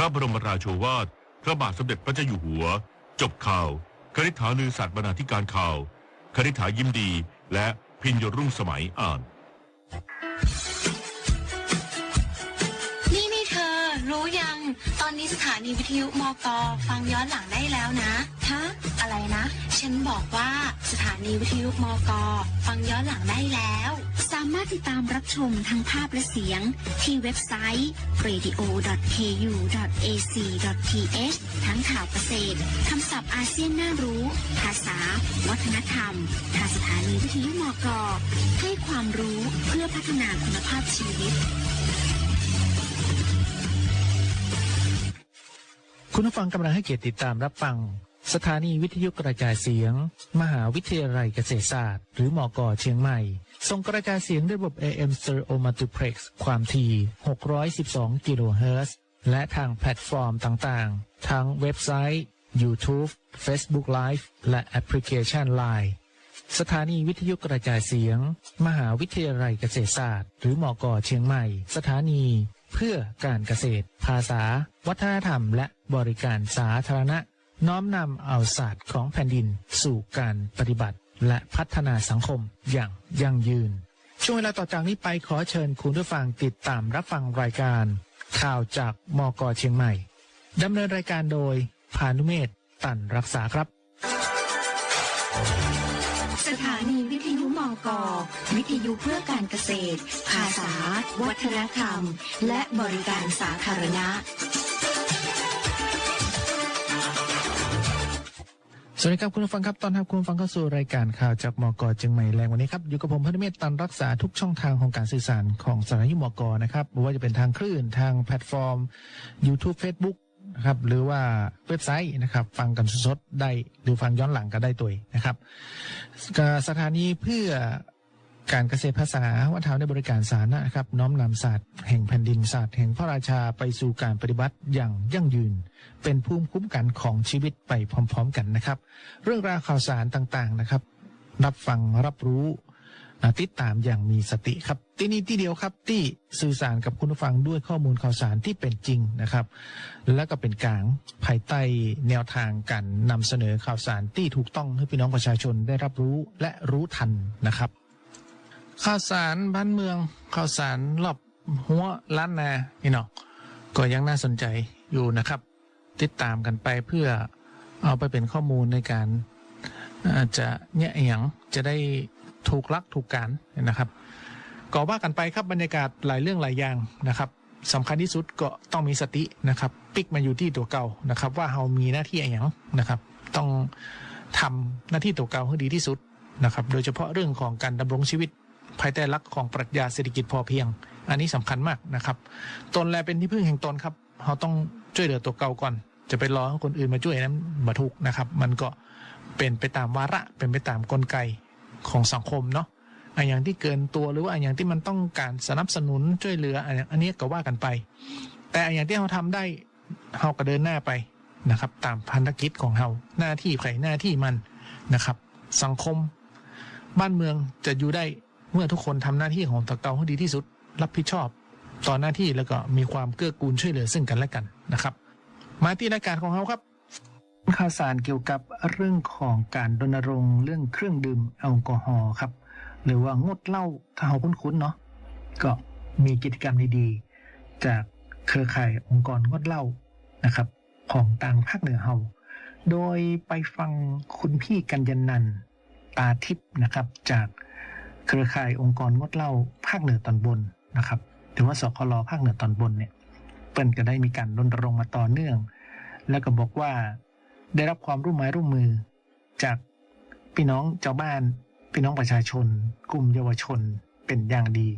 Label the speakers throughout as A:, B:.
A: พระบรมราโชวาท พระบาทสมเด็จพระเจ้าอยู่หัว จบข่าว คณิษฐาลือศาสตร์บรรณาธิการข่าว คณิษฐายิ้มดี และพินยรุ่งสมัยอ่าน
B: นี่นี่เธอ รู้ยัง ตอนนี้สถานีวิทยุมกฟังย้อนหลังได้แล้วนะ ฮะ อะไรนะ ฉันบอกว่าสถานีวิทยุมกฟังย้อนหลังได้แล้วามารถติดตามรับชมทั้งภาพและเสียงที่เว็บไซต์ radio.ku.ac.th ทั้งข่าวเกษตรคำศัพท์อาเซียนน่ารู้ ภาษา วัฒนธรรมทางสถานีวิทยุมกให้ความรู้เพื่อพัฒนาคุณภาพชีวิต
C: คุณผู้ฟังกำลังให้เกียรติติดตามรับฟัง สถานีวิทยุกระจายเสียง มหาวิทยาลัยเกษตรศาสตร์ หรือมอกเชียงใหม่ ส่งกระจายเสียงด้วยระบบ AM Stereo Multiplex ความถี่ 612 กิโลเฮิรตซ์ และทางแพลตฟอร์มต่างๆ ทั้งเว็บไซต์ YouTube Facebook Live และแอปพลิเคชัน Line สถานีวิทยุกระจายเสียง มหาวิทยาลัยเกษตรศาสตร์ หรือมอกเชียงใหม่ สถานี เพื่อการเกษตร ภาษา วัฒนธรรม และบริการสาธารณะ น้อมนำเอาศาสตร์ของแผ่นดิน สู่การปฏิบัติ และพัฒนาสังคมอย่างยั่งยืน ช่วงเวลาต่อจากนี้ไปขอเชิญคุณผู้ฟังติดตามรับฟังรายการ ข่าวจากมกเชียงใหม่ดำเนินรายการโดยพานุเมธตันรักษาครับ
B: สถานีวิทยุมก วิทยุเพื่อการเกษตร ภาษา วัฒนธรรม และบริการสาธารณะ
C: สวัสดีครับคุณผู้ฟังครับตอนรับคุณผู้ฟังเข้าสู่รายการข่าวจากมกเชียงใหม่แรงวันนี้ครับอยู่กับผมพันุเมศตันรักษาทุกช่องทางของการสื่อสารของสถานีมกนะครับไม่ว่าจะเป็นทางคลื่นทางแพลตฟอร์ม YouTube Facebook นะครับหรือว่าเว็บไซต์นะครับ ฟังกันสดๆได้หรือฟังย้อนหลังก็ได้ตัวเองนะครับสถานีเพื่อการเกษตรภาษาวัฒนธรรมในบริการสาธารณะนะครับ น้อมนำศาสตร์แห่งแผ่นดินศาสตร์แห่งพระราชาไปสู่การปฏิบัติอย่างยั่งยืน เป็นภูมิคุ้มกันของชีวิตไปพร้อม ๆ กันนะครับ เรื่องราวข่าวสารต่างๆนะครับ รับฟังรับรู้ติดตามอย่างมีสติครับ ที่นี่ที่เดียวครับที่สื่อสารกับคุณผู้ฟังด้วยข้อมูลข่าวสารที่เป็นจริงนะครับ และก็เป็นกลางภายใต้แนวทางการนำเสนอข่าวสารที่ถูกต้องให้พี่น้องประชาชนได้รับรู้และรู้ทันนะครับ ข่าวสารบ้านเมืองข่าวสารรอบหัวล้านนาพี่น้องก็ยังน่าสนใจอยู่นะครับ ติดตามกันไปเพื่อเอาไปเป็นข้อมูลในการาจะเนี่ยอย่างจะได้ถูกลักถูกการนะครับก็ว่ากันไปครับบรรยากาศหลายเรื่องหลายอย่างนะครับสำคัญที่สุดก็ต้องมีสตินะครับ ปิกมาอยู่ที่ตัวเก่านะครับ ว่าเรามีหน้าที่อย่างนะครับ ต้องทำหน้าที่ตัวเก่าให้ดีที่สุดนะครับ โดยเฉพาะเรื่องของการดำรงชีวิต ภายใต้หลักของปรัชญาเศรษฐกิจพอเพียง อันนี้สำคัญมากนะครับ ตนแลเป็นที่พึ่งแห่งตนครับเราต้องช่วยเหลือตัวเก่าก่อน จะไปรอให้คนอื่นมาช่วยนั้นมาถูกนะครับ มันก็เป็นไปตามวาระเป็นไปตามกลไกของสังคมเนาะอันอย่างที่เกินตัวหรือว่าอันอย่างที่มันต้องการสนับสนุนช่วยเหลืออันอย่างอันนี้ก็ว่ากันไป แต่อันอย่างที่เราทำได้เราก็เดินหน้าไปนะครับ ตามพันธกิจของเราหน้าที่ใครหน้าที่มันนะครับ สังคม บ้านเมืองจะอยู่ได้เมื่อทุกคนทำหน้าที่ของตะเกาให้ดีที่สุด รับผิดชอบ ต่อหน้าที่แล้วก็มีความเกื้อกูลช่วยเหลือซึ่งกันและกันนะครับ มาที่รายการของเราครับข่าวสารเกี่ยวกับเรื่องของการรณรงค์เรื่องเครื่องดื่มแอลกอฮอล์ครับ หรือว่างดเหล้าถ้าเราคุ้นๆเนาะก็มีกิจกรรมดีๆ จากเครือข่ายองค์กรงดเหล้านะครับ ของต่างภาคเหนือเฮาโดยไปฟังคุณพี่กัญญนันตาทิพย์นะครับ จากเครือข่ายองค์กรงดเหล้าภาคเหนือตอนบนนะครับ หรือว่าสคลภาคเหนือตอนบนเนี่ย เปิ้นก็ได้มีการรณรงค์มาต่อเนื่อง แล้วก็บอกว่าได้รับความร่วมไม้ร่วมมือ จากพี่น้องเจ้าบ้าน พี่น้องประชาชน กลุ่มเยาวชนเป็นอย่างดี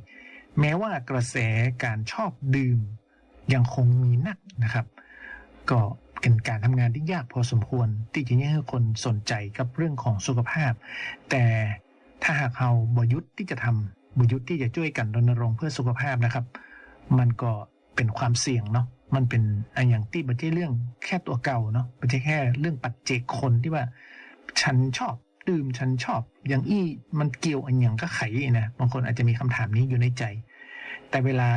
C: แม้ว่ากระแสการชอบดื่ม ยังคงมีนักนะครับ ก็เป็นการทำงานที่ยากพอสมควร ที่จะให้คนสนใจกับเรื่องของสุขภาพ แต่ถ้าหากเราบยุทธ์ที่จะทำบยุทธ์ที่จะช่วยกันรณรงค์เพื่อสุขภาพนะครับ มันก็ เป็นความเสี่ยงเนาะมันเป็นอันอย่างที่ไม่ใช่เรื่องแค่ตัวเก่าเนาะไม่ใช่แค่เรื่องปัจเจกคนที่ว่า ฉันชอบดื่มฉันชอบ อย่างอี้มันเกี่ยวอันอย่างก็ไขนะบางคนอาจจะมีคำถามนี้อยู่ในใจ แต่เวลา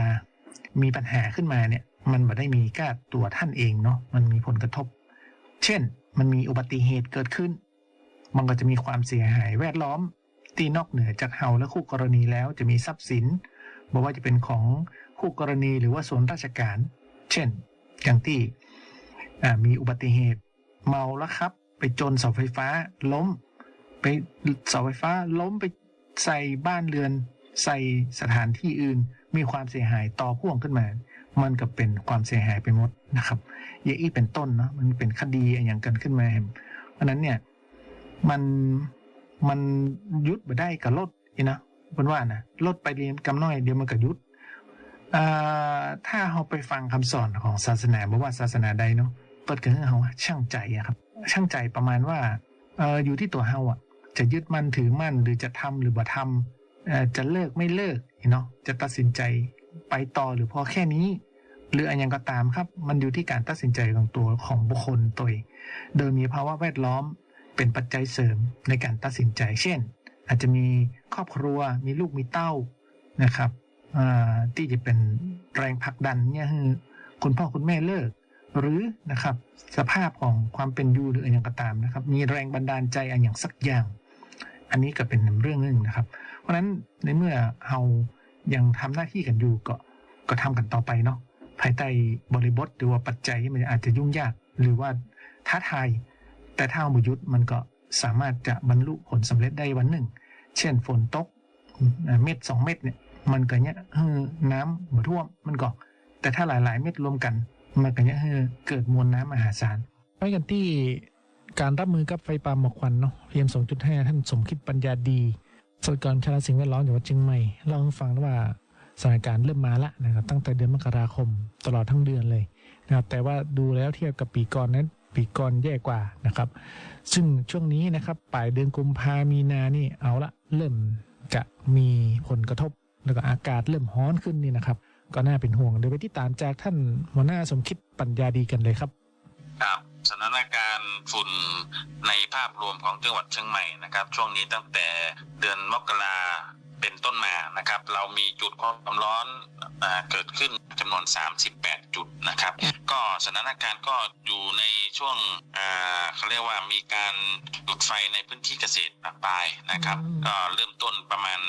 C: มีปัญหาขึ้นมาเนี่ย มันไม่ได้มีแค่ตัวท่านเองเนาะมันมีผลกระทบ เช่น มันมีอุบัติเหตุเกิดขึ้น มันก็จะมีความเสียหายแวดล้อม ที่นอกเหนือจากเฮาและคู่กรณีแล้วจะมีทรัพย์สินบอกว่าจะเป็นของ คู่กรณีหรือว่าส่วนราชการ เช่น อย่างที่มีอุบัติเหตุ เมาแล้วครับ ไปจนเสาไฟฟ้าล้ม ไปเสาไฟฟ้าล้มไปใส่บ้านเรือน ใส่สถานที่อื่น มีความเสียหายต่อพ่วงขึ้นมา มันก็เป็นความเสียหายไปหมดนะครับอย่างอีเป็นต้นเนาะมันเป็นคดีอย่างกันขึ้นมาเพราะนั้นเนี่ยมันมันยุดไปได้กับรถนะเป็นว่านะรถไปเรียนกำน้อยเดี๋ยวมันก็ยุด ถ้าเราไปฟังคำสอนของศาสนาบอกว่าศาสนาใดเนาะเปิดกันให้เราช่างใจอะครับ ช่างใจประมาณว่าอออยู่ที่ตัวเราอะจะยึดมั่นถือมั่นหรือจะทำหรือบ่ทำจะเลิกไม่เลิกเนาะจะตัดสินใจไปต่อหรือพอแค่นี้ หรืออะไรยังก็ตามครับ มันอยู่ที่การตัดสินใจของตัวของบุคคลตัวโดยมีภาวะแวดล้อมเป็นปัจจัยเสริมในการตัดสินใจ เช่น อาจจะมีครอบครัวมีลูกมีเต้านะครับ ที่จะเป็นแรงผลักดันเนี่ยคือคุณพ่อคุณแม่เลิก หรือนะครับสภาพของความเป็นอยู่หรืออะไรอย่างก็ตามนะครับ มีแรงบันดาลใจอะไรอย่างสักอย่าง อันนี้ก็เป็นเรื่องหนึ่งนะครับ เพราะฉะนั้นในเมื่อเรายังทำหน้าที่กันอยู่ก็ก็ทำกันต่อไปเนาะภายใต้บริบทหรือว่าปัจจัยที่มันอาจจะยุ่งยาก หรือว่าท้าทายแต่ถ้าเอามายุทธ์มันก็สามารถจะบรรลุผลสำเร็จได้วันหนึ่ง เช่นฝนตกเม็ดสองเม็ดเนี่ย มันก็เนี้ยเฮ้อน้ำมาท่วมมันก็ แต่ถ้าหลายๆ เม็ดรวมกัน มันก็เนี้ยเฮ้อเกิดมวลน้ำมหาศาลไปกันที่การรับมือกับไฟป่าหมอกควันเนาะ PM 2.5 ท่านสมคิดปัญญาดีสวดิการชาลสิ่งแวดล้อมจังหวัดเชียงใหม่เล่าให้ฟังว่าสถานการณ์เริ่มมาละนะครับตั้งแต่เดือนมกราคมตลอดทั้งเดือนเลยนะครับแต่ว่าดูแล้วเทียบกับปีก่อนนั้นปีก่อนแย่กว่านะครับ ซึ่งช่วงนี้นะครับปลายเดือนกุมภามีนานี่เอาละเริ่มจะมีผลกระทบ แล้วก็อากาศเริ่มร้อนขึ้นนี่นะครับ ก็น่าเป็นห่วงเดี๋ยวไปที่ตามจากท่านหัวหน้าสมคิดปัญญาดีกันเลยครับ
D: ครับสถานการณ์ฝุ่นในภาพรวมของจังหวัดเชียงใหม่นะครับ ช่วงนี้ตั้งแต่เดือนมกรา เป็นต้นมานะครับ เรามีจุดความร้อนอ่าเกิดขึ้นจำนวน 38 จุดนะครับ ก็สถานการณ์ก็อยู่ในช่วงอ่าเขาเรียกว่ามีการจุดไฟในพื้นที่เกษตรปะปลายนะครับ
E: อืม
D: ก็เริ่มต้นประมาณ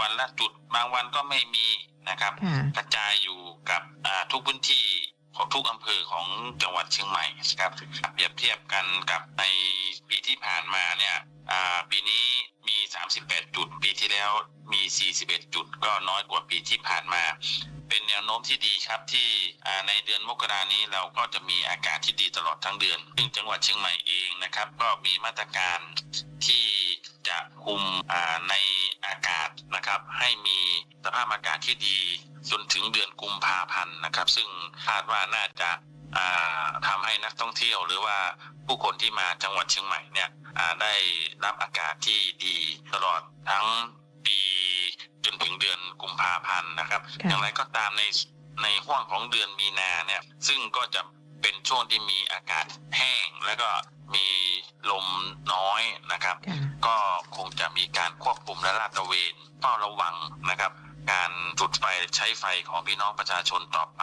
D: วันละจุดบางวันก็ไม่มีนะครับ
E: ค่ะ
D: กระจายอยู่กับอ่าทุกพื้นที่ ของทุกอำเภอของจังหวัดเชียงใหม่นะครับเปรียบเทียบกันกับในปีที่ผ่านมาเนี่ยปีนี้มี 38 จุด ปีที่แล้วมี 41 จุด ก็น้อยกว่าปีที่ผ่านมา เป็นแนวโน้มที่ดีครับที่ในเดือนมกรานี้เราก็จะมีอากาศที่ดีตลอดทั้งเดือน ซึ่งจังหวัดเชียงใหม่เองนะครับ ก็มีมาตรการที่ จะคุมอ่าในอากาศนะครับ ให้มีสภาพอากาศที่ดีจนถึงเดือนกุมภาพันธ์นะครับ ซึ่งคาดว่าน่าจะอ่าทำให้นักท่องเที่ยวหรือว่าผู้คนที่มาจังหวัดเชียงใหม่เนี่ยอ่าได้รับอากาศที่ดีตลอดทั้งปีจนถึงเดือนกุมภาพันธ์นะครับ
E: ค่ะ
D: อย่างไรก็ตามในในห่วงของเดือนมีนาเนี่ยซึ่งก็จะเป็นช่วงที่มีอากาศแห้ง แล้วก็มี ลมน้อยนะครับ
E: ค่ะ
D: ก็คงจะมีการควบคุมและลาดตระเวนเฝ้าระวังนะครับ การจุดไฟใช้ไฟของพี่น้องประชาชนต่อไป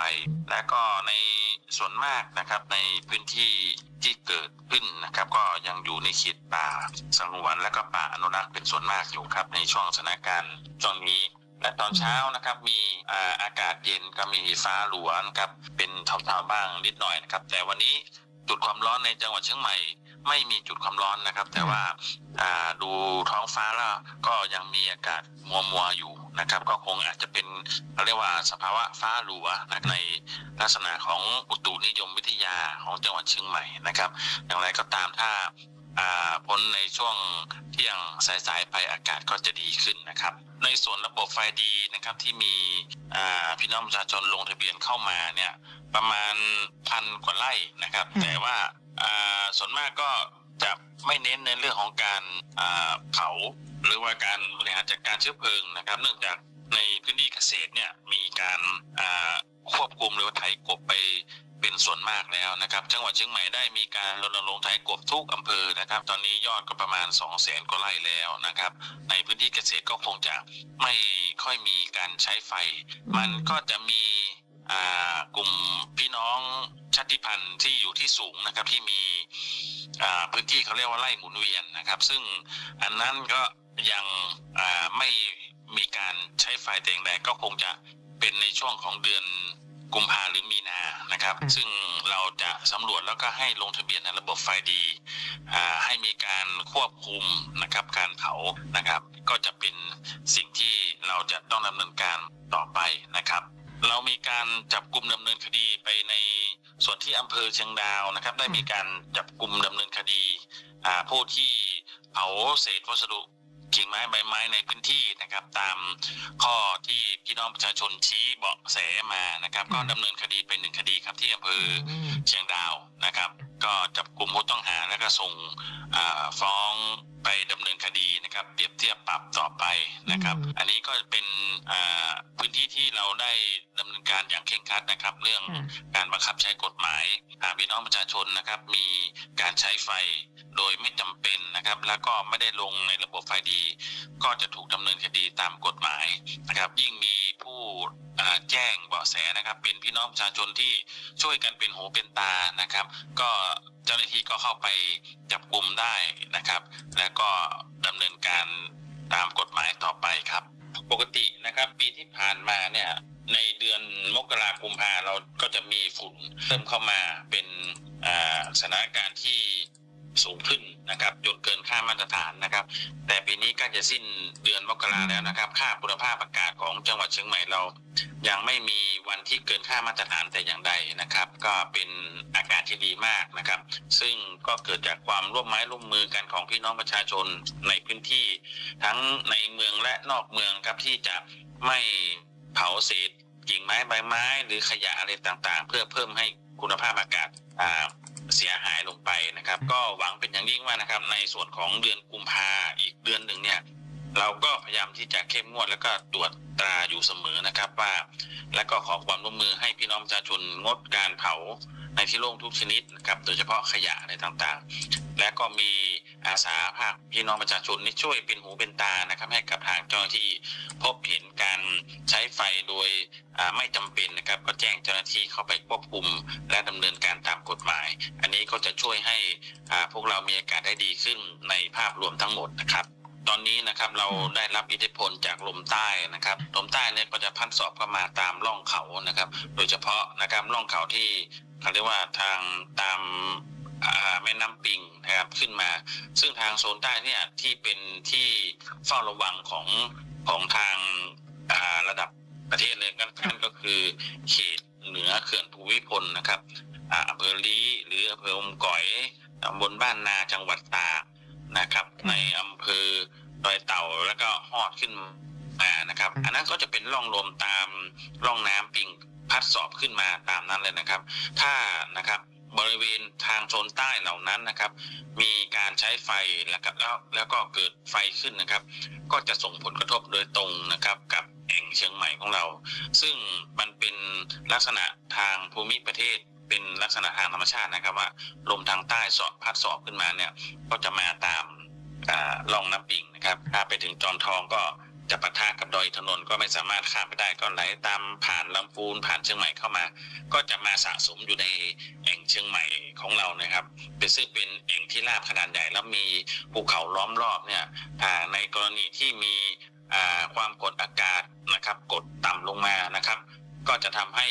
D: และก็ในส่วนมากนะครับในพื้นที่ที่เกิดขึ้นนะครับ ก็ยังอยู่ในเขตป่าสงวนและก็ป่าอนุรักษ์เป็นส่วนมากอยู่ครับ ในช่วงสถานการณ์ช่วงนี้และตอนเช้านะครับมีอ่าอากาศเย็นก็มีฟ้าหลวนะครับเป็นเทาๆบ้างนิดหน่อยนะครับ แต่วันนี้จุดความร้อนในจังหวัดเชียงใหม่ ไม่มีจุดความร้อนนะครับ แต่ว่าดูท้องฟ้าแล้วก็ยังมีอากาศมัวมัวๆอยู่นะครับ ก็คงอาจจะเป็นเรียกว่าสภาวะฟ้าหลัวในลักษณะของอุตุนิยมวิทยาของจังหวัดเชียงใหม่นะครับ อย่างไรก็ตามถ้าพ้นในช่วงเที่ยงสายๆไปอากาศก็จะดีขึ้นนะครับ ในส่วนระบบไฟดีนะครับที่มีพี่น้องประชาชนลงทะเบียนเข้ามาเนี่ยประมาณพันกว่าไร่นะครับ แต่ว่า ส่วนมากก็จะไม่เน้นในเรื่องของการเผาหรือว่าการบริหารจัดการเชื้อเพลิงนะครับ เนื่องจากในพื้นที่เกษตรเนี่ยมีการควบคุมหรือว่าไถกบไปเป็นส่วนมากแล้วนะครับจังหวัดเชียงใหม่ได้มีการรณรงค์ไถกบทุกอำเภอนะครับ ตอนนี้ยอดก็ประมาณ 2 0 0แสนกว่าไร่แล้วนะครับ ในพื้นที่เกษตรก็คงจะไม่ค่อยมีการใช้ไฟ มันก็จะมี กลุ่มพี่น้องชาติพันธุ์ที่อยู่ที่สูงนะครับที่มีอ่าพื้นที่เขาเรียกว่าไร่หมุนเวียนนะครับ ซึ่งอันนั้นก็ยังอ่าไม่มีการใช้ไฟแต่อย่างใดก็คงจะเป็นในช่วงของเดือนกุมภาหรือมีนานะครับ
C: อืม
D: ซึ่งเราจะสำรวจแล้วก็ให้ลงทะเบียนในระบบไฟดีอ่าให้มีการควบคุมนะครับการเผานะครับ ก็จะเป็นสิ่งที่เราจะต้องดำเนินการต่อไปนะครับ เรามีการจับกลุ่มดำเนินคดีไปในส่วนที่อำเภอเชียงดาวนะครับ ได้มีการจับกลุ่มดำเนินคดีผู้ที่เผาเศษวัสดุ กิ่งไม้ใบไม้ในพื้นที่นะครับ ตามข้อที่พี่น้องประชาชนชี้เบาะแสมานะครับ ก็ดำเนินคดีเป็นหนึ่งคดีครับที่อำเภอเชียงดาวนะครับ ก็จับกลุ่มผู้ต้องหาแล้วก็ส่งอ่าฟ้องไปดำเนินคดีนะครับ เปรียบเทียบปรับต่อไปนะครับ
C: อืม
D: อันนี้ก็เป็นอ่าพื้นที่ที่เราได้ดำเนินการอย่างเคร่งครัดนะครับ เรื่อง
C: ค่ะ
D: การบังคับใช้กฎหมายหากพี่น้องประชาชนนะครับ มีการใช้ไฟ โดยไม่จำเป็นนะครับ แล้วก็ไม่ได้ลงในระบบไฟดี ก็จะถูกดำเนินคดีตามกฎหมายนะครับ ยิ่งมีผู้แจ้งเบาะแสนะครับ เป็นพี่น้องประชาชนที่ช่วยกันเป็นหูเป็นตานะครับ ก็เจ้าหน้าที่ก็เข้าไปจับกลุ่มได้นะครับ แล้วก็ดำเนินการตามกฎหมายต่อไปครับ ปกตินะครับ ปีที่ผ่านมาเนี่ยในเดือนมกราคมพาเราก็จะมีฝุ่นเริ่มเข้ามาเป็นสถานการณ์ที่ สูงขึ้นนะครับจนเกินค่ามาตรฐานนะครับ แต่ปีนี้ก็จะสิ้นเดือนมกราแล้วนะครับ ค่าคุณภาพอากาศของจังหวัดเชียงใหม่เรา ยังไม่มีวันที่เกินค่ามาตรฐานแต่อย่างใดนะครับ ก็เป็นอากาศที่ดีมากนะครับ ซึ่งก็เกิดจากความร่วมไม้ร่วมมือกันของพี่น้องประชาชนในพื้นที่ ทั้งในเมืองและนอกเมืองครับที่จะไม่เผาเศษกิ่งไม้ใบไม้ หรือขยะอะไรต่างๆ เพื่อเพิ่มให้คุณภาพอากาศอ่า เสียหายลงไปนะครับ ก็หวังเป็นอย่างยิ่งว่านะครับ ในส่วนของเดือนกุมภาอีกเดือนหนึ่งเนี่ยเราก็พยายามที่จะเข้มงวดแล้วก็ตรวจตราอยู่เสมอนะครับว่า และก็ขอความร่วมมือให้พี่น้องประชาชนงดการเผา ในที่โล่งทุกชนิดนะครับโดยเฉพาะขยะอะไรต่างๆ และก็มีอาสาภาคพี่น้องประชาชนนี่ช่วยเป็นหูเป็นตานะครับให้กับทางเจ้าหน้าที่พบเห็นการใช้ไฟโดยไม่จำเป็นนะครับก็แจ้งเจ้าหน้าที่เข้าไปควบคุม และดำเนินการตามกฎหมาย อันนี้ก็จะช่วยให้พวกเรามีอากาศได้ดีขึ้นในภาพรวมทั้งหมดนะครับ ตอนนี้นะครับเราได้รับอิทธิพลจากลมใต้นะครับลมใต้เนี่ยก็จะพัดสอบเข้ามาตามร่องเขานะครับ โดยเฉพาะนะครับร่องเขาที่เขาเรียกว่าทางตามแม่น้ำปิงนะครับขึ้นมา ซึ่งทางโซนใต้เนี่ยที่เป็นที่เฝ้าระวังของของทางาระดับประเทศเลยก็นั่นก็คือเขตเหนือเขื่อนภูมิพลนะครับอ่าอำเภอลีหรืออำเภออมก๋อยตำบลบ้านนาจังหวัดตาก นะครับ ในอำเภอดอยเต่าแล้วก็ฮอดขึ้นมานะครับ อันนั้นก็จะเป็นร่องลมตามร่องน้ำปิงพัดสอบขึ้นมาตามนั้นเลยนะครับ ถ้านะครับบริเวณทางโซนใต้เหล่านั้นนะครับ มีการใช้ไฟแล้วก็แล้วแล้วก็เกิดไฟขึ้นนะครับ ก็จะส่งผลกระทบโดยตรงนะครับ กับแอ่งเชียงใหม่ของเรา ซึ่งมันเป็นลักษณะทางภูมิประเทศ เป็นลักษณะทางธรรมชาตินะครับว่าลมทางใต้สอบพัดสอบขึ้นมาเนี่ยก็จะมาตามล่องน้ำปิงนะครับถ้าไปถึงจอมทองก็จะปะทะกับดอยถนนก็ไม่สามารถข้ามไปได้ก็ไหลตามผ่านลำพูนผ่านเชียงใหม่เข้ามา ก็จะมาสะสมอยู่ในแอ่งเชียงใหม่ของเรานะครับ เป็นซึ่งเป็นแอ่งที่ราบขนาดใหญ่แล้วมีภูเขาล้อมรอบเนี่ยในกรณีที่มีความกดอากาศนะครับ กดต่ำลงมานะครับ ก็จะทำให้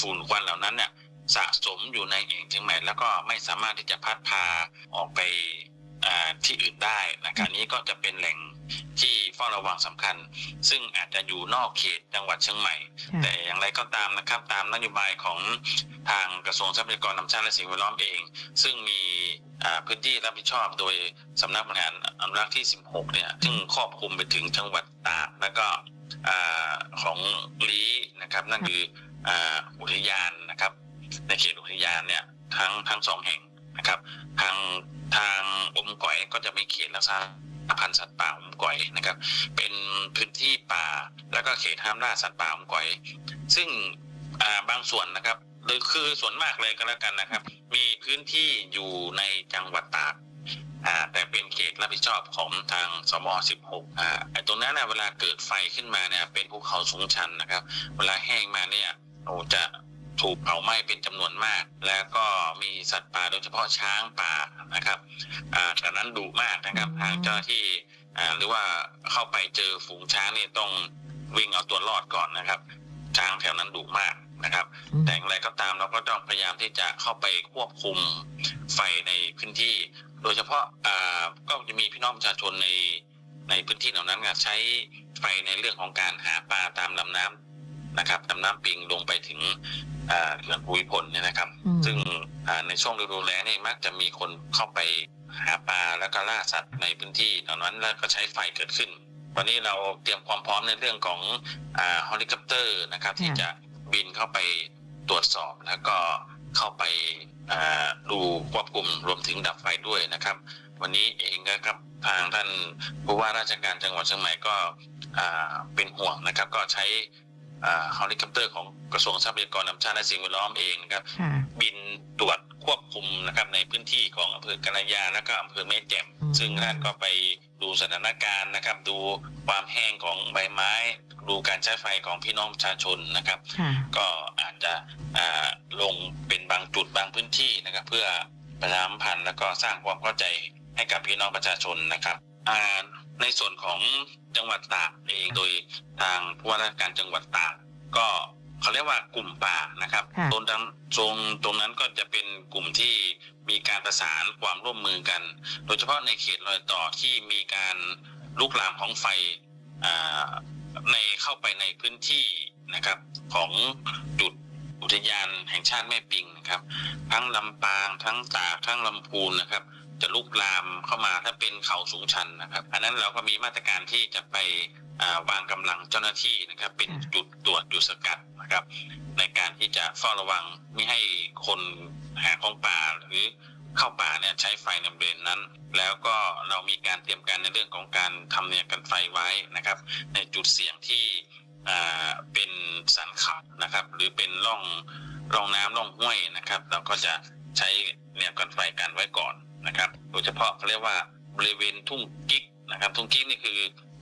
D: ฝุ่นควันเหล่านั้นเนี่ย สะสมอยู่ในแอ่งเชียงใหม่แล้วก็ไม่สามารถที่จะพัดพาออกไปอ่าที่อื่นได้นะครับนี้ก็จะเป็นแหล่งที่เฝ้าระวังสำคัญ ซึ่งอาจจะอยู่นอกเขตจังหวัดเชียงใหม่ แต่อย่างไรก็ตามนะครับ ตามนโยบายของทางกระทรวงทรัพยากรธรรมชาติและสิ่งแวดล้อมเอง ซึ่งมีอ่าพื้นที่รับผิดชอบโดยสำนักบริหารอนุรักษ์ที่ 16 เนี่ย ซึ่งครอบคลุมไปถึงจังหวัดตากแล้วก็อ่าของลีนะครับ นั่นคืออ่าอุทยานนะครับใน เขตอุทยานเนี่ยทั้งทั้งสองแห่งนะครับ ทางทางอมก๋อยก็จะมีเขตรักษาพันธุ์สัตว์ป่าอมก๋อยนะครับ เป็นพื้นที่ป่าแล้วก็เขตห้ามล่าสัตว์ป่าอมก๋อย ซึ่งาบางส่วนนะครับหรือคือส่วนมากเลยก็แล้วกันนะครับ มีพื้นที่อยู่ในจังหวัดตากแต่เป็นเขตรับผิดชอบของทางสม16อ่าไอ้ตรงนั้นนะเวลาเกิดไฟขึ้นมาเนี่ยเป็นภูเขาสูงชันนะครับ เวลาแห้งมาเนี่ยโอ้จะ ถูกเผาไหม้เป็นจำนวนมาก แล้วก็มีสัตว์ป่าโดยเฉพาะช้างป่านะครับอ่าแถวนั้นดุมากนะครับ
C: อืม
D: ทางเจ้าหน้าที่อ่าหรือว่าเข้าไปเจอฝูงช้างนี่ต้องวิ่งเอาตัวรอดก่อนนะครับ ช้างแถวนั้นดุมากนะครับ
C: อืม
D: แต่อย่างไรก็ตามเราก็ต้องพยายามที่จะเข้าไปควบคุมไฟในพื้นที่ โดยเฉพาะอ่าก็จะมีพี่น้องประชาชนในในพื้นที่เหล่านั้นเนี่ยใช้ไฟในเรื่องของการหาปลาตามลำน้ำนะครับลำน้ำปิงลงไปถึงอ่า เขื่อนภูมิพลเนี่ยนะครับ
C: อืม
D: ซึ่งอ่าในช่วงฤดูแล้งนี่มักจะมีคนเข้าไปหาปลาแล้วก็ล่าสัตว์ในพื้นที่เหล่านั้นแล้วก็ใช้ไฟเกิดขึ้น วันนี้เราเตรียมความพร้อมในเรื่องของอ่าเฮลิคอปเตอร์นะครับ ที่จะบินเข้าไปตรวจสอบแล้วก็เข้าไปอ่าดูควบคุมรวมถึงดับไฟด้วยนะครับ วันนี้เองนะครับทางท่านผู้ว่าราชการจังหวัดเชียงใหม่ก็อ่าเป็นห่วงนะครับ ก็ใช้ เฮลิคอปเตอร์ของกระทรวงทรัพยากรธรรมชาติและสิ่งแวดล้อมเองนะครับ
C: ค่ะ
D: บินตรวจควบคุมนะครับในพื้นที่ของอำเภอกาลยาและก็อำเภอแม่แจ่ม
C: อืม
D: ซึ่งท่านก็ไปดูสถานการณ์นะครับ ดูความแห้งของใบไม้ ดูการใช้ไฟของพี่น้องประชาชนนะครับ
C: ค่ะ
D: ก็อาจจะอ่าลงเป็นบางจุดบางพื้นที่นะครับ เพื่อประชาสัมพันธ์แล้วก็สร้างความเข้าใจให้กับพี่น้องประชาชนนะครับอ่า ในส่วนของจังหวัดตากเองโดยทางผู้ว่าราชการจังหวัดตากก็เขาเรียกว่ากลุ่มป่านะครับ
C: ค่ะ
D: ตรงนั้นตรงตรงนั้นก็จะเป็นกลุ่มที่มีการประสานความร่วมมือกัน โดยเฉพาะในเขตรอยต่อที่มีการลุกลามของไฟอ่าในเข้าไปในพื้นที่นะครับ ของจุดอุทยานแห่งชาติแม่ปิงนะครับ ทั้งลำปางทั้งตากทั้งลำพูนนะครับ จะลุกลามเข้ามาถ้าเป็นเขาสูงชันนะครับอันนั้นเราก็มีมาตรการที่จะไปวางกำลังเจ้าหน้าที่นะครับ เป็นจุดตรวจจุดสกัดนะครับ ในการที่จะเฝ้าระวังไม่ให้คนหาของป่าหรือเข้าป่าเนี่ยใช้ไฟในบริเวณนั้น แล้วก็เรามีการเตรียมการในเรื่องของการทำเนียกันไฟไว้นะครับ ในจุดเสี่ยงที่เป็นสันเขานะครับ หรือเป็นร่องร่องน้ำร่องห้วยนะครับ เราก็จะใช้เนี่ยกันไฟกันไว้ก่อน นะครับ โดยเฉพาะเขาเรียกว่าบริเวณทุ่งกิ๊กนะครับ ทุ่งกิ๊กนี่คือ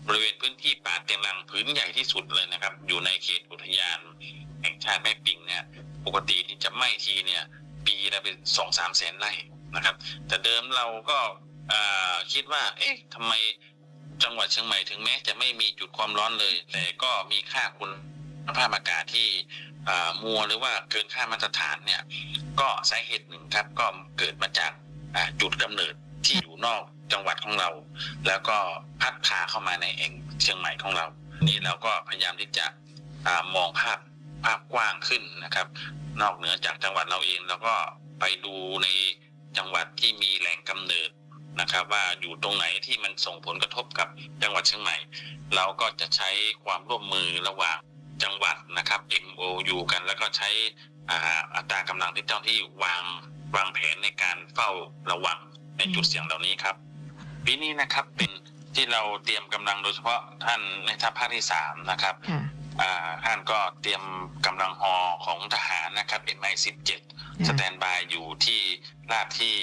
D: บริเวณพื้นที่ป่าเตียงรังพื้นใหญ่ที่สุดเลยนะครับ อยู่ในเขตอุทยานแห่งชาติแม่ปิงเนี่ย ปกติที่จะไหม้ทีเนี่ย ปีละเป็นสองสามแสนไร่นะครับ แต่เดิมเราก็คิดว่า เอ๊ะทำไมจังหวัดเชียงใหม่ถึงแม้จะไม่มีจุดความร้อนเลย แต่ก็มีค่าคุณภาพอากาศที่มัวหรือว่าเกินค่ามาตรฐานเนี่ย ก็สาเหตุหนึ่งครับก็เกิดมาจาก จุดกำเนิดที่อยู่นอกจังหวัดของเรา แล้วก็พัดพาเข้ามาในเองเชียงใหม่ของเรา นี่เราก็พยายามที่จะอมองภาพภาพกว้างขึ้นนะครับ นอกเหนือจากจังหวัดเราเองเราก็ไปดูในจังหวัดที่มีแหล่งกำเนิดนะครับ ว่าอยู่ตรงไหนที่มันส่งผลกระทบกับจังหวัดเชียงใหม่ เราก็จะใช้ความร่วมมือระหว่างจังหวัดนะครับ MOU กันแล้วก็ใช้อัตรากำลังที่เจ้าที่วาง วางแผนในการเฝ้าระวังในจุดเสี่ยงเหล่านี้ครับ ปีนี้นะครับเป็นที่เราเตรียมกำลังโดยเฉพาะท่านในทัพภาคที่สามนะครับ
C: ค่ะ
D: อ่าท่านก็เตรียมกำลังฮอของทหารนะครับ MI17 สแตนบายอยู่ที่ลาดที่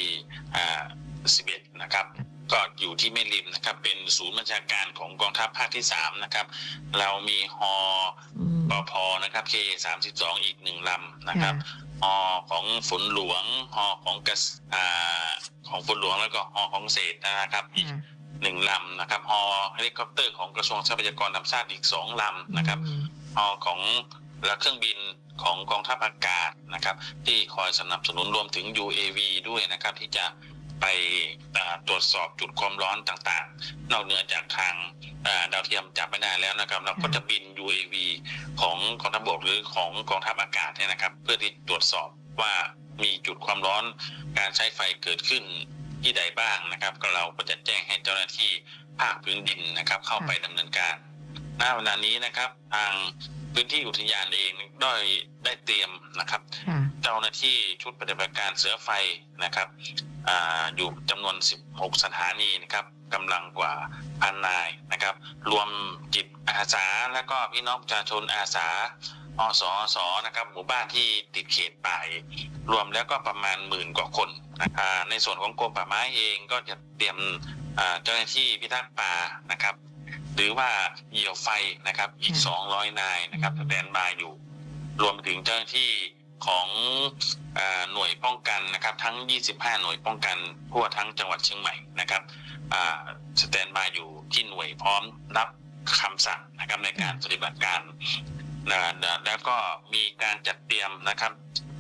D: อ่า11นะครับก็อยู่ที่แม่ริมนะครับ เป็นศูนย์บัญชาการของกองทัพภาคที่3นะครับ เรามีฮอ
C: อืม
D: ปพนะครับ K32 อีกหนึ่งลำนะครับ ฮอของฝนหลวงฮอของกสอ่าของฝนหลวงแล้วก็ฮอของเศษนะครับอีก
C: ค่ะ
D: หนึ่งลำนะครับฮอเฮลิคอปเตอร์ของกระทรวงทรัพยากรธรรมชาติอีกสองลำนะครับ
C: อืม
D: ฮอของและเครื่องบินของกองทัพอากาศนะครับ ที่คอยสนับสนุนรวมถึง UAV ด้วยนะครับที่จะ ไปอ่าตรวจสอบจุดความร้อนต่างๆ นอกเหนือจากทางอ่าดาวเทียมจับไม่ได้แล้วนะครับ เราก็จะบิน UAV ของกองทัพบกหรือของกองทัพอากาศเนี่ยนะครับ เพื่อที่ตรวจสอบว่ามีจุดความร้อนการใช้ไฟเกิดขึ้นที่ใดบ้างนะครับ ก็เราก็จะแจ้งให้เจ้าหน้าที่ภาคพื้นดินนะครับ เข้าไปดำเนินการณเวลานี้นะครับ ทางพื้นที่อุทยานเองได้ได้เตรียมนะครับ
C: ค่ะ
D: เจ้าหน้าที่ชุดปฏิบัติการเสือไฟนะครับ อาอยู่จำนวน 16 สถานีนะครับกำลังกว่าพันนายนะครับ รวมจิตอาสาและก็พี่น้องประชาชนอาสาอสอสนะครับ หมู่บ้านที่ติดเขตป่าย รวมแล้วก็ประมาณหมื่นกว่าคนนะครับอ่าในส่วนของกรมป่าไม้เองก็จะเตรียมอ่าเจ้าหน้าที่พิทักษ์ป่านะครับ หรือว่าเหยี่ยวไฟนะครับอีก 200 นายนะครับสแตนบายอยู่ รวมถึงเจ้าหน้าที่ ของอาหน่วยป้องกันนะครับทั้ง 25 หน่วยป้องกันทั่วทั้งจังหวัดเชียงใหม่นะครับสแตนบายอยู่ที่หน่วยพร้อมรับคำสั่งนะครับในการปฏิบัติการนะนะแล้วก็มีการจัดเตรียมนะครับ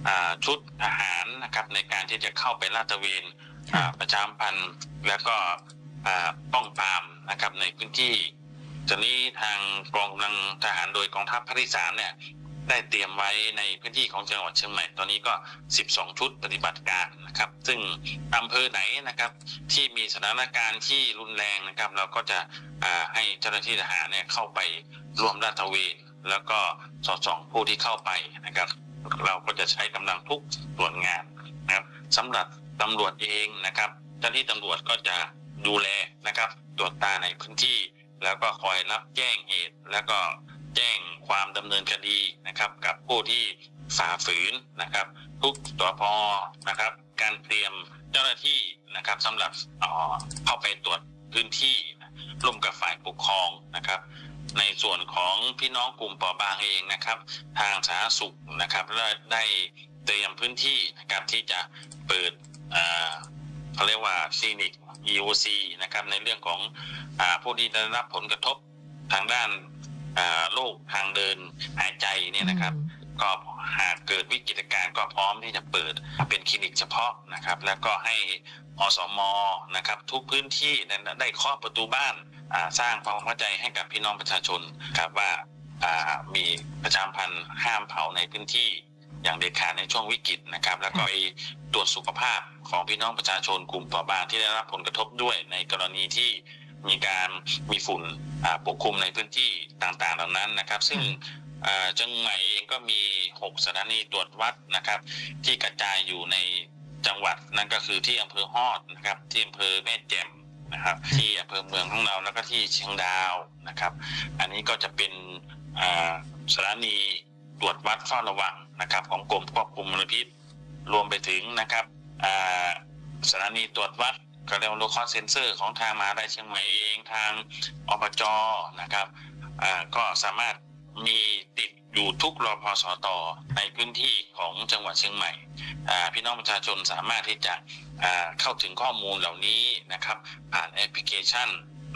D: อ่าชุดทหารนะครับในการที่จะเข้าไปลาดตระเวน
C: ครับ
D: อ่าประชามพันธ์แล้วก็อ่าป้องปรามนะครับในพื้นที่ตอนนี้ทางกองกำลังทหารโดยกองทัพภาคที่สามเนี่ย ได้เตรียมไว้ในพื้นที่ของจังหวัดเชียงใหม่ตอนนี้ก็ 12 ชุดปฏิบัติการนะครับ ซึ่งอำเภอไหนนะครับที่มีสถานการณ์ที่รุนแรงนะครับ เราก็จะให้เจ้าหน้าที่ทหารเนี่ยเข้าไปร่วมลาดตระเวนแล้วก็สอดส่องผู้ที่เข้าไปนะครับ เราก็จะใช้กำลังทุกส่วนงานนะครับสำหรับตำรวจเองนะครับ เจ้าหน้าที่ตำรวจก็จะดูแลนะครับตรวจตาในพื้นที่ แล้วก็คอยรับแจ้งเหตุแล้วก็ แจ้งความดำเนินคดีนะครับ กับผู้ที่ฝ่าฝืนนะครับ ทุกตัวพนะครับ การเตรียมเจ้าหน้าที่นะครับสำหรับเข้าไปตรวจพื้นที่ร่วมกับฝ่ายปกครองนะครับ ในส่วนของพี่น้องกลุ่มเปราะบางเองนะครับ ทางสาธารณสุขนะครับได้ได้เตรียมพื้นที่นะครับที่จะเปิดเขาเรียกว่าคลินิก EOC นะครับในเรื่องของอผู้ที่ได้รับผลกระทบทางด้าน โรคทางเดินหายใจเนี่ยนะครับ ก็หากเกิดวิกฤตการณ์ก็พร้อมที่จะเปิดเป็นคลินิกเฉพาะนะครับ แล้วก็ให้อสมนะครับ ทุกพื้นที่นั้นได้เคาะประตูบ้านอ่าสร้างความเข้าใจให้กับพี่น้องประชาชนครับว่าอ่ามีประชาสัมพันธ์ห้ามเผาในพื้นที่อย่างเด็ดขาดในช่วงวิกฤตนะครับ แล้วก็ไอ้ตรวจสุขภาพของพี่น้องประชาชนกลุ่มเปราะบางที่ได้รับผลกระทบด้วยในกรณีที่ มีการมีฝุ่นอ่าปกคลุมในพื้นที่ต่างๆ เหล่านั้นนะครับ ซึ่งอ่าจังใหม่เองก็มี 6 สถานีตรวจวัดนะครับ ที่กระจายอยู่ในจังหวัดนั่นก็คือที่อำเภอฮอดนะครับ ที่อำเภอแม่แจ่มนะครับ ที่อำเภอเมืองของเราแล้วก็ที่เชียงดาวนะครับ อันนี้ก็จะเป็นอ่าสถานีตรวจวัดเฝ้าระวังนะครับ ของกรมควบคุมมลพิษรวมไปถึงนะครับอ่าสถานีตรวจวัด ก็เรียกว่าโลคอสเซนเซอร์ของทางมหาวิทยาลัยเชียงใหม่เองทางอบจนะครับอ่าก็สามารถมีติดอยู่ทุกรอพสตในพื้นที่ของจังหวัดเชียงใหม่อ่าพี่น้องประชาชนสามารถที่จะอ่าเข้าถึงข้อมูลเหล่านี้นะครับ ผ่านแอปพลิเคชัน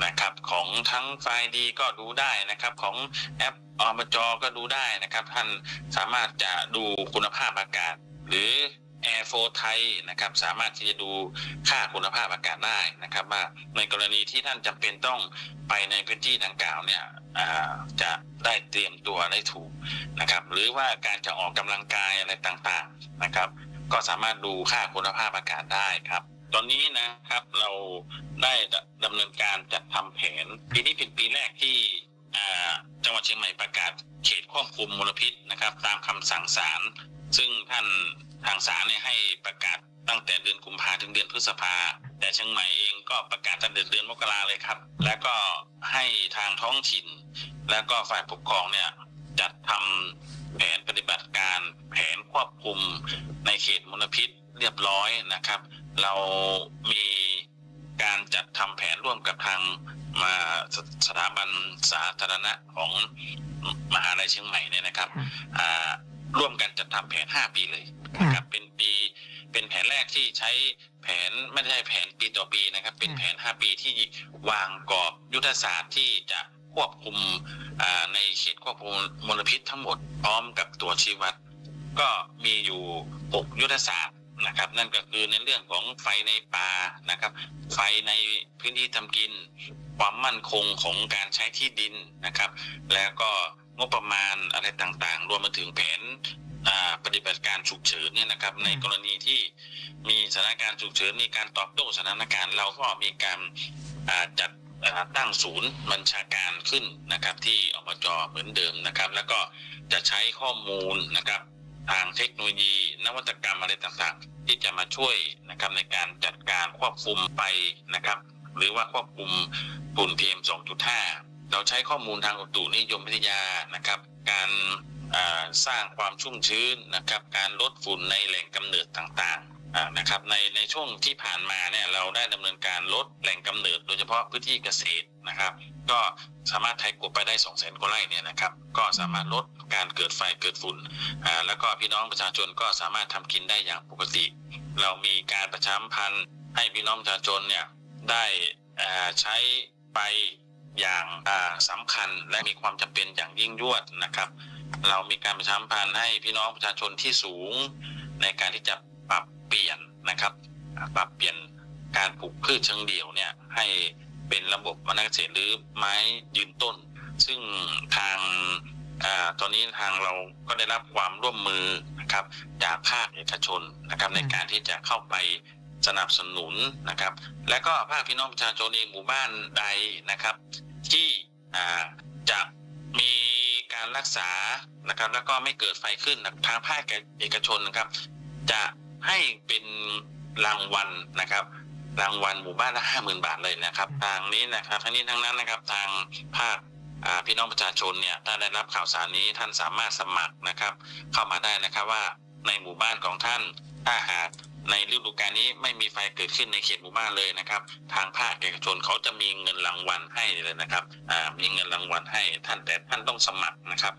D: นะครับของทั้งไฟล์ดีก็ดูได้นะครับของแอปอบจก็ดูได้นะครับ ท่านสามารถจะดูคุณภาพอากาศ หรือ Air 4ไทยนะครับสามารถที่จะดูค่าคุณภาพอากาศได้นะครับว่าในกรณีที่ท่านจำเป็นต้องไปในพื้นที่ดังกล่าวเนี่ยจะได้เตรียมตัวได้ถูกนะครับหรือว่าการจะออกกำลังกายอะไรต่างๆนะครับ ก็สามารถดูค่าคุณภาพอากาศได้ครับตอนนี้นะครับเราได้ดำเนินการจัดทำแผน ปีนี้เป็นปีแรกที่จังหวัดเชียงใหม่ประกาศเขตควบคุมมลพิษนะครับ ตามคำสั่งศาลซึ่งท่าน ทางศาลเนี่ยให้ประกาศตั้งแต่เดือนกุมภาถึงเดือนพฤษภา แต่เชียงใหม่เองก็ประกาศตั้งแต่เดือนมกราเลยครับ แล้วก็ให้ทางท้องถิ่น แล้วก็ฝ่ายปกครองเนี่ยจัดทำแผนปฏิบัติการแผนควบคุมในเขตมลพิษเรียบร้อยนะครับ เรามีการจัดทำแผนร่วมกับทางมาสสถาบันสาธารณะของมหาลัยเชียงใหม่เนี่ยนะครับ
E: ค่ะ
D: อ่า ร่วมกันจัดทำแผน 5 ปีเลย
E: ค่ะ
D: นะครับเป็นปีเป็นแผนแรกที่ใช้แผนไม่ได้ใช่แผนปีต่อปีนะครับ เป็นแผน 5 ปีที่วางกรอบยุทธศาสตร์ที่จะควบคุมอ่าในเขตควบคุมมลพิษทั้งหมดพร้อมกับตัวชี้วัด ก็มีอยู่ 6 ยุทธศาสตร์นะครับ นั่นก็คือในเรื่องของไฟในป่านะครับ ไฟในพื้นที่ทำกิน ความมั่นคงของการใช้ที่ดินนะครับ แล้วก็ งบประมาณอะไรต่างๆ รวมมาถึงแผนอ่าปฏิบัติการฉุกเฉินเนี่ยนะครับในกรณีที่มีสถานการณ์ฉุกเฉินมีการตอบโต้สถานการณ์ เราก็มีการอ่าจัดอ่าตั้งศูนย์บัญชาการขึ้นนะครับที่อบจเหมือนเดิมนะครับ แล้วก็จะใช้ข้อมูลนะครับทางเทคโนโลยี นวัตกรรมอะไรต่างๆ ที่จะมาช่วยนะครับในการจัดการควบคุมไปนะครับ หรือว่าควบคุมฝุ่น PM 2.5 เราใช้ข้อมูลทางอุตุนิยมวิทยานะครับ การสร้างความชุ่มชื้นนะครับ การลดฝุ่นในแหล่งกำเนิดต่างๆนะครับในในช่วงที่ผ่านมาเนี่ยเราได้ดำเนินการลดแหล่งกำเนิด โดยเฉพาะพื้นที่เกษตรนะครับ ก็สามารถไถกบไปได้2 0 0 0 0 0กว่าไร่เนี่ยนะครับ ก็สามารถลดการเกิดไฟเกิดฝุ่นแล้วก็พี่น้องประชาชนก็สามารถทำกินได้อย่างปกติ เรามีการประชามพันธ์ให้พี่น้องประชาชนเนี่ยได้ใช้ไป อย่างอ่าสำคัญและมีความจำเป็นอย่างยิ่งยวดนะครับ เรามีการประชาสัมพันธ์ให้พี่น้องประชาชนที่สูง ในการที่จะปรับเปลี่ยนนะครับอ่าปรับเปลี่ยนการปลูกพืชเชิงเดี่ยวเนี่ยให้เป็นระบบวรรณเกษตรหรือไม้ยืนต้น ซึ่งทางอาตอนนี้ทางเราก็ได้รับความร่วมมือนะครับจากภาคเอกชนนะครับในการที่จะเข้าไปสนับสนุนนะครับ และก็ภาคพี่น้องประชาชนเองหมู่บ้านใดนะครับ ที่จะมีการรักษานะครับ แล้วก็ไม่เกิดไฟขึ้นทางภาคเอกชนนะครับ จะให้เป็นรางวัลนะครับรางวัลหมู่บ้านละห้าหมื่นบาทเลยนะครับ ทางนี้นะครับทั้งนี้ทั้งนั้นนะครับทางภาคพี่น้องประชาชนเนี่ยถ้าได้รับข่าวสารนี้ท่านสามารถสมัครนะครับ เข้ามาได้นะครับว่าในหมู่บ้านของท่านถ้าหาก ในฤดูกาลนี้ไม่มีไฟเกิดขึ้นในเขตหมู่บ้านเลยนะครับ ทางภาคเอกชนเขาจะมีเงินรางวัลให้เลยนะครับมีเงินรางวัลให้ท่านแต่ท่านต้องสมัครนะครับ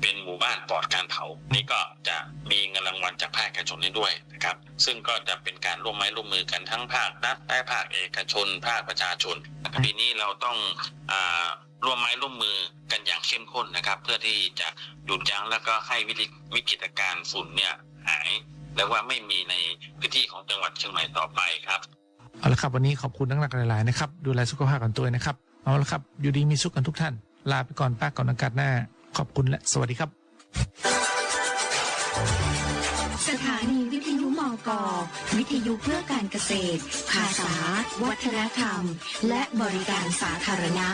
D: เป็นหมู่บ้านปลอดการเผานี่ก็จะมีเงินรางวัลจากภาคเอกชนนี้ด้วยนะครับ ซึ่งก็จะเป็นการร่วมไม้ร่วมมือกันทั้งภาครัฐและภาคเอกชน ภาคประชาชนปีนี้เราต้องอร่วมไม้ร่วมมือกันอย่างเข้มข้นนะครับ เพื่อที่จะหยุดยั้งแล้วก็ให้วิกฤตการณ์ฝุ่นเนี่ยหาย และว่าไม่มีในพื้นที่ของจังหวัดเชียงใหม่ต่อไปครับ
C: เอาละครับวันนี้ขอบคุณนักหลักหลายๆนะครับ ดูแลสุขภาพกันตัวนะครับเอาละครับอยู่ดีมีสุขกันทุกท่าน ลาไปก่อนป้าก่อนอากาศหน้า ขอบคุณและสวัสดีครับ
E: สถานีวิทยุมก วิทยุเพื่อการเกษตร ภาษา วัฒนธรรม และบริการสาธารณะ